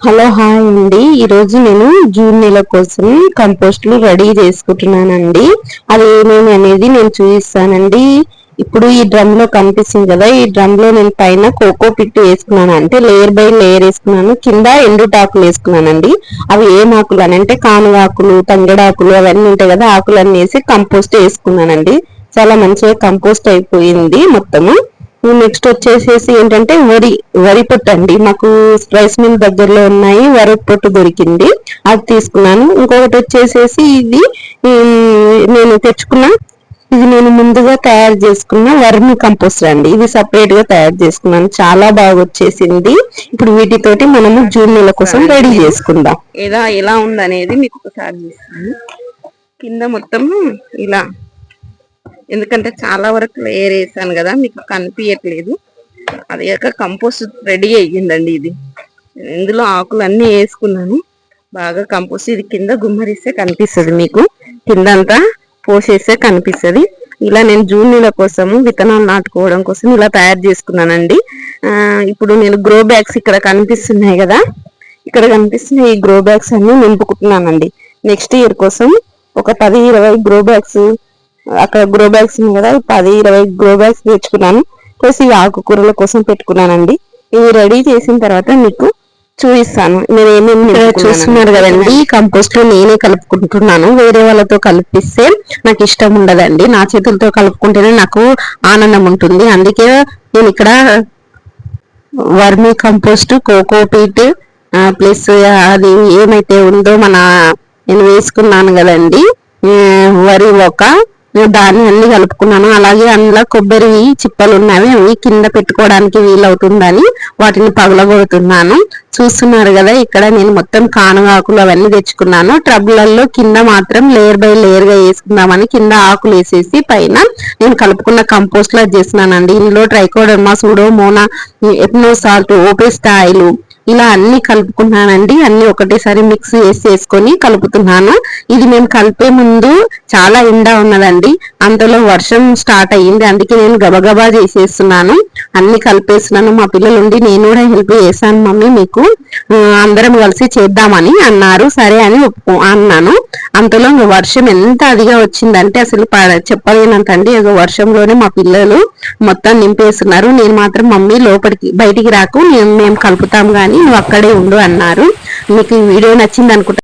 Hello hi అండి. ఈరోజు నేను జూన్ నెల కోసం కంపోస్ట్లు రెడీ చేసుకుంటున్నానండి. అది ఏమేమి అనేది నేను చూపిస్తానండి. ఇప్పుడు ఈ డ్రమ్లో కనిపిస్తుంది కదా ఈ డ్రమ్లో నేను పైన కోకో పిట్ వేసుకున్నాను. అంటే లేయర్ బై లేయర్ వేసుకున్నాను. కింద ఎండు టాకులు వేసుకున్నానండి. అవి ఏం ఆకులు అని అంటే కానుగాకులు తంగడాకులు అవన్నీ ఉంటాయి కదా ఆకులన్నీ వేసి కంపోస్ట్ వేసుకున్నానండి. చాలా మంచిగా కంపోస్ట్ అయిపోయింది మొత్తము. నెక్స్ట్ వచ్చేసేసి ఏంటంటే వరి వరి పొట్టు అండి. మాకు రైస్ మిల్ దగ్గరలో ఉన్నాయి వరి పొట్టు దొరికింది. అది తీసుకున్నాను. ఇంకొకటి వచ్చేసేసి ఇది నేను తెచ్చుకున్న ఇది నేను ముందుగా తయారు చేసుకున్న వర్మి కంపోస్టర్ అండి. ఇది సపరేట్గా తయారు చేసుకున్నాను. చాలా బాగా వచ్చేసింది. ఇప్పుడు వీటితోటి మనము జూన్ నెల కోసం రెడీ చేసుకుందాం. ఎలా ఎలా ఉందనేది మీకు ఒకసారి చూస్తాను. కింద మొత్తం ఇలా ఎందుకంటే చాలా వరకు లేయర్ వేసాను కదా మీకు కనిపించట్లేదు అది యొక్క కంపోస్ట్ రెడీ అయ్యిందండి ఇది. ఇందులో ఆకులు అన్ని వేసుకున్నాను. బాగా కంపోస్ట్ ఇది కింద గుమ్మరిస్తే కనిపిస్తుంది మీకు. కింద అంతా పోసేస్తే కనిపిస్తుంది. ఇలా నేను జూన్ నెల కోసము విత్తనాలు నాటుకోవడం కోసం ఇలా తయారు చేసుకున్నానండి. ఇప్పుడు నేను గ్రో బ్యాగ్స్ ఇక్కడ కనిపిస్తున్నాయి కదా. ఇక్కడ కనిపిస్తున్న ఈ గ్రో బ్యాగ్స్ అన్ని నింపుకుంటున్నానండి. నెక్స్ట్ ఇయర్ కోసం ఒక పది ఇరవై గ్రో బ్యాగ్స్ అక్కడ గ్రో బ్యాగ్స్ ఉన్నాయి కదా పది ఇరవై గ్రో బ్యాగ్స్ తెచ్చుకున్నాను. ప్లస్ ఈ ఆకుకూరల కోసం పెట్టుకున్నానండి. ఇవి రెడీ చేసిన తర్వాత మీకు చూపిస్తాను. నేను ఏమేమి చూస్తున్నారు కదండి కంపోస్ట్లో నేనే కలుపుకుంటున్నాను. వేరే వాళ్ళతో కలిపిస్తే నాకు ఇష్టం ఉండదండి. నా చేతులతో కలుపుకుంటేనే నాకు ఆనందం ఉంటుంది. అందుకే నేను ఇక్కడ వర్మీ కంపోస్ట్ కోకోపీట్ ప్లస్ అది ఏమైతే ఉందో మన నేను వేసుకున్నాను కదండి వరి ఒక దాన్ని అన్ని కలుపుకున్నాను. అలాగే అందులో కొబ్బరి చిప్పలు ఉన్నవి అవి కింద పెట్టుకోవడానికి వీలవుతుందని వాటిని పగలగొడుతున్నాను. చూస్తున్నారు కదా ఇక్కడ నేను మొత్తం కానుగాకులు అవన్నీ తెచ్చుకున్నాను. ట్రబులలో కింద మాత్రం లేయర్ బై లేయర్గా వేసుకుందామని కింద ఆకులు వేసేసి పైన నేను కలుపుకున్న కంపోస్ట్ లా చేస్తున్నానండి. ఇందులో ట్రైకోడర్మా సూడోమోనా ఎప్నో సాల్ట్ ఓపే ఓపెస్టాయిల్ ఇలా అన్ని కలుపుకున్నానండి. అన్ని ఒకటేసారి మిక్స్ చేసి వేసుకొని కలుపుతున్నాను. ఇది మేము కలిపే ముందు చాలా ఎండ ఉన్నదండి. అందులో వర్షం స్టార్ట్ అయ్యింది. అందుకే నేను గబగబా చేసేస్తున్నాను. అన్ని కలిపేస్తున్నాను. మా పిల్లలు ఉండి నేను కూడా హెల్ప్ చేశాను మమ్మీ మీకు. అందరం కలిసి చేద్దామని అన్నారు. సరే అని ఒప్పు అన్నాను. అంతలో వర్షం ఎంత అదిగా వచ్చిందంటే అసలు చెప్పలేనంతండి. వర్షంలోనే మా పిల్లలు మొత్తం నింపేస్తున్నారు. నేను మాత్రం మమ్మీ లోపలికి బయటికి రాకు మేము కలుపుతాం కానీ నువ్వు అక్కడే ఉండు అన్నారు. మీకు ఈ వీడియో నచ్చింది అనుకుంటా